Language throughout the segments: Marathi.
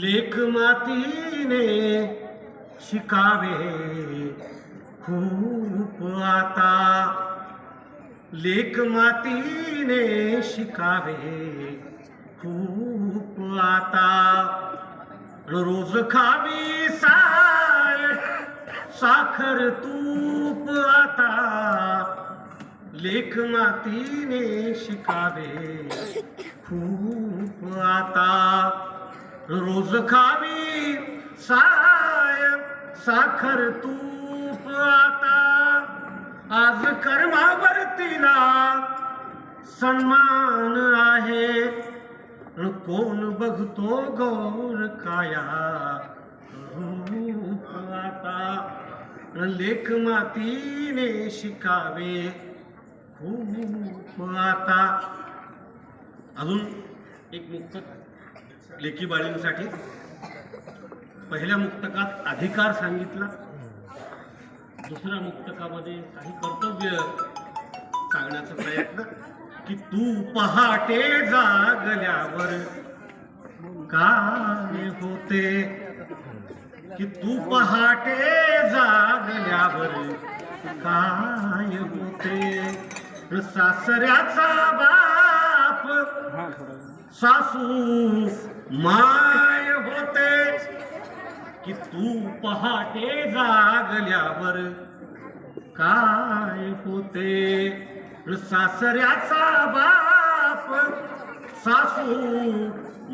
लेख मातीने शिकावे. खूप आता लेख मातीने शिकावे. खूप आता रोज खावी साय. साखर तूप आता लेख मातीने शिकावे. खूप आता रोज खावी. साय साखर तूप आता. आज कर्मावरतीला सन्मान आहे. कोण बघतो गौर काया? रूप आता. लेख मातीने शिकावे. खूप आता. अजून एक मुक्त लेखी बाळींसाठी पहिल्या मुक्तकात अधिकार सांगितला. दुसऱ्या मुक्तकामध्ये काही कर्तव्य सांगण्याचा प्रयत्न की तू पहाटे जागल्यावर काय होते. की तू पहाटे जागल्यावर काय होते. सासऱ्याचा बा सासू माय होते की तू पहाटे जागल्यावर काय होते? सासऱ्याचा बाप सासू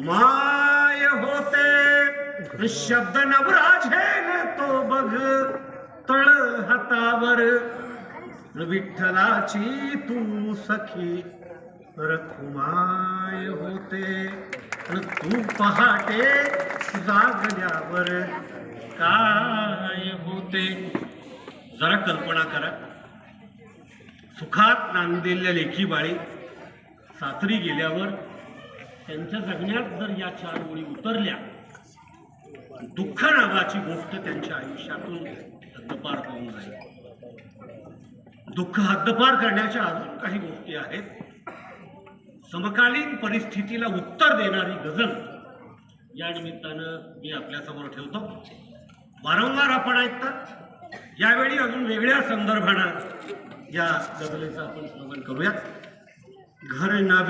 माय होते. शब्द नवरा झेल तो बघ तळ हातावर. विठ्ठलाची तू सखी रखुमा आले होते तू पहाटे जागल्यावर काय होते? जरा कल्पना करा. सुखात नांदलेल्या लेखी बाळी सासरी गेल्यावर त्यांच्या जगण्यात जर या चार ओळी उतरल्या दुःख नावाची गोष्ट त्यांच्या आयुष्यातून हद्दपार होऊन जाईल दुःख हद्दपार करण्याच्या अजून काही गोष्टी आहेत. समकालीन परिस्थितीला उत्तर देणारी गझल या निमित्तानं मी आपल्यासमोर ठेवतो. वारंवार आपण ऐकतात. यावेळी अजून वेगळ्या संदर्भानं या गझलेचं आपण श्रवण करूयात. घर नाव्या